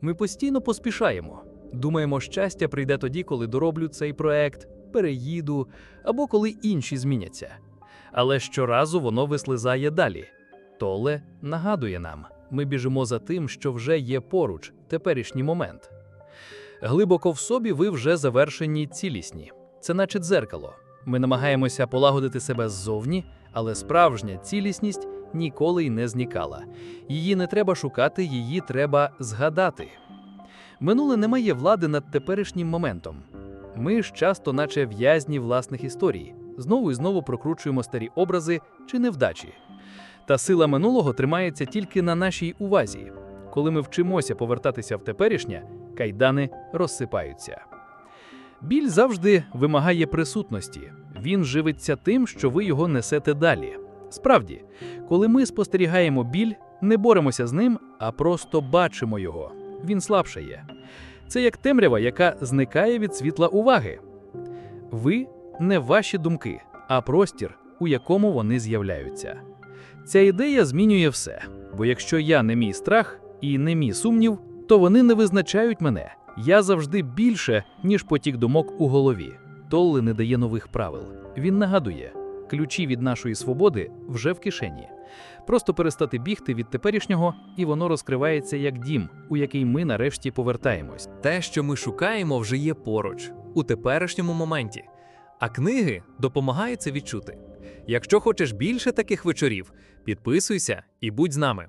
Ми постійно поспішаємо. Думаємо, щастя прийде тоді, коли дороблю цей проект, переїду або коли інші зміняться. Але щоразу воно вислизає далі. Толе нагадує нам, ми біжимо за тим, що вже є поруч, теперішній момент. Глибоко в собі ви вже завершені цілісні. Це наче дзеркало. Ми намагаємося полагодити себе ззовні, але справжня цілісність ніколи й не зникала. Її не треба шукати, її треба згадати. Минуле не має влади над теперішнім моментом. Ми ж часто, наче в'язні власних історій, знову і знову прокручуємо старі образи чи невдачі. Та сила минулого тримається тільки на нашій увазі. Коли ми вчимося повертатися в теперішнє, кайдани розсипаються. Біль завжди вимагає присутності. Він живиться тим, що ви його несете далі. Справді, коли ми спостерігаємо біль, не боремося з ним, а просто бачимо його. Він слабшає. Це як темрява, яка зникає від світла уваги. Ви не ваші думки, а простір, у якому вони з'являються. Ця ідея змінює все, бо якщо я не мій страх і не мій сумнів, то вони не визначають мене. Я завжди більше, ніж потік думок у голові. Толли не дає нових правил. Він нагадує, ключі від нашої свободи вже в кишені. Просто перестати бігти від теперішнього, і воно розкривається як дім, у який ми нарешті повертаємось. Те, що ми шукаємо, вже є поруч, у теперішньому моменті. А книги допомагають це відчути. Якщо хочеш більше таких вечорів, підписуйся і будь з нами.